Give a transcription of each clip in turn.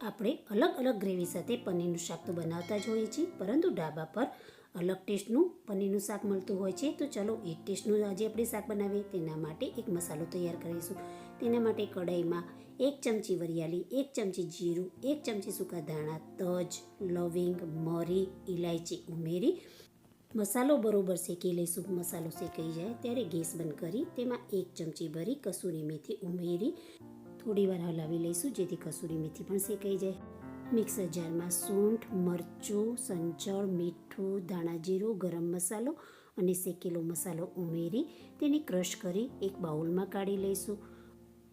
આપણે અલગ અલગ ગ્રેવી સાથે પનીરનું શાક તો બનાવતા જ હોઈએ છીએ, પરંતુ ઢાબા પર અલગ ટેસ્ટનું પનીરનું શાક મળતું હોય છે. તો ચલો એ ટેસ્ટનું આજે આપણે શાક બનાવીએ. તેના માટે એક મસાલો તૈયાર કરીશું. તેના માટે કઢાઈમાં એક ચમચી વરિયાળી, એક ચમચી જીરું, એક ચમચી સૂકા ધાણા, તજ, લવિંગ, મરી ઇલાયચી ઉમેરી મસાલો બરોબર શેકી લઈશું. મસાલો શેકાઈ જાય ત્યારે ગેસ બંધ કરી તેમાં એક ચમચી ભરી કસૂરી મેથી ઉમેરી થોડીવાર હલાવી લઈશું, જેથી કસૂરી મેથી પણ શેકાઈ જાય. મિક્સર જારમાં સૂંઠ, મરચું, સંચળ, મીઠું, ધાણા જીરું, ગરમ મસાલો અને શેકેલો મસાલો ઉમેરી તેને ક્રશ કરી એક બાઉલમાં કાઢી લઈશું.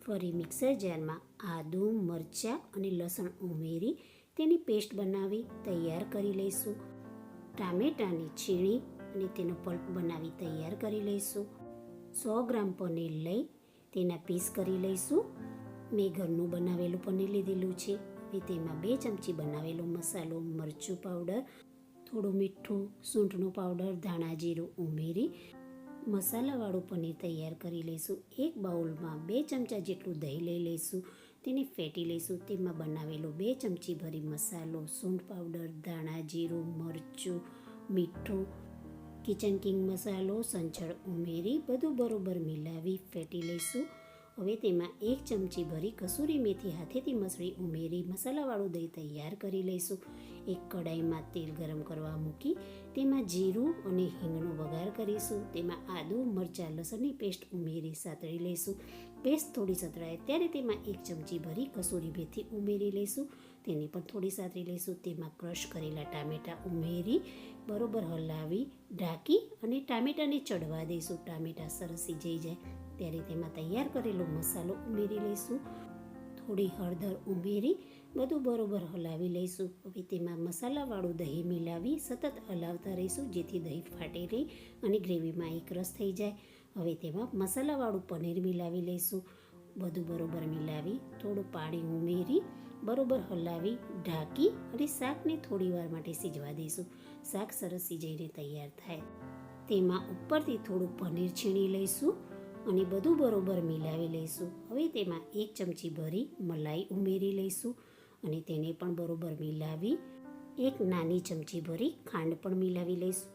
ફરી મિક્સર જારમાં આદુ, મરચાં અને લસણ ઉમેરી તેની પેસ્ટ બનાવી તૈયાર કરી લઈશું. ટામેટાની છીણી અને તેનો પલ્પ બનાવી તૈયાર કરી લઈશું. સો ગ્રામ પનીર લઈ તેના પીસ કરી લઈશું. મેં ઘરનું બનાવેલું પનીર લીધેલું છે. મેં તેમાં બે ચમચી બનાવેલો મસાલો, મરચું પાવડર થોડું મીઠું સૂંઠનો પાવડર ધાણા જીરું ઉમેરી મસાલાવાળું પનીર તૈયાર કરી લઈશું. એક બાઉલમાં બે ચમચા જેટલું દહીં લઈ લઈશું. તેને ફેટી લઈશું. તેમાં બનાવેલો બે ચમચી ભરી મસાલો, સૂંઠ પાવડર ધાણા જીરું, મરચું, મીઠું કિચન કિંગ મસાલો, સંચળ ઉમેરી બધું બરોબર મિલાવી ફેટી લઈશું. હવે તેમાં એક ચમચી ભરી કસૂરી મેથી હાથેથી મસળી ઉમેરી મસાલાવાળું દહીં તૈયાર કરી લઈશું. એક કડાઈમાં તેલ ગરમ કરવા મૂકી તેમાં જીરું અને હિંગનો વઘાર કરીશું. તેમાં આદુ, મરચાં, લસણની પેસ્ટ ઉમેરી સાતળી લઈશું. પેસ્ટ થોડી સતળાય ત્યારે તેમાં એક ચમચી ભરી કસૂરી મેથી ઉમેરી લઈશું. તેને પણ થોડી સાતરી લઈશું. તેમાં ક્રશ કરેલા ટામેટાં ઉમેરી, બરોબર હલાવી, ઢાંકી અને ટામેટાને ચડવા દઈશું. ટામેટાં સરસ સિજાઈ જાય ત્યારે તેમાં તૈયાર કરેલો મસાલો ઉમેરી લઈશું. થોડી હળદર ઉમેરી, બધું બરોબર હલાવી લઈશું. હવે તેમાં મસાલાવાળું દહીં મિલાવી સતત હલાવતા રહીશું, જેથી દહીં ફાટે નહીં અને ગ્રેવીમાં એક રસ થઈ જાય. હવે તેમાં મસાલાવાળું પનીર મિલાવી લઈશું. બધું બરોબર મિલાવી, થોડું પાણી ઉમેરી, બરોબર હલાવી, ઢાંકી અને શાકને થોડી વાર માટે સીજવા દઈશું. શાક સરસ સીજાઈને તૈયાર થાય. તેમાં ઉપરથી થોડું પનીર છીણી લઈશું અને બધું બરોબર મિલાવી લઈશું. હવે તેમાં એક ચમચી ભરી મલાઈ ઉમેરી લઈશું અને તેને પણ બરોબર મિલાવી, એક નાની ચમચી ભરી ખાંડ પણ મિલાવી લઈશું.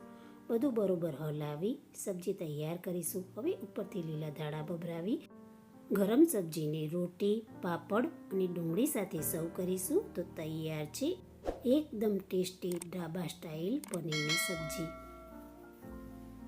બધું બરોબર હલાવી, સબ્જી તૈયાર કરીશું. હવે ઉપરથી લીલા દાણા ભભરાવી, ગરમ સબ્જીને રોટી, પાપડ અને ડુંગળી સાથે સર્વ કરીશું. તો તૈયાર છે એકદમ ટેસ્ટી ઢાબા સ્ટાઇલ પનીરની સબ્જી.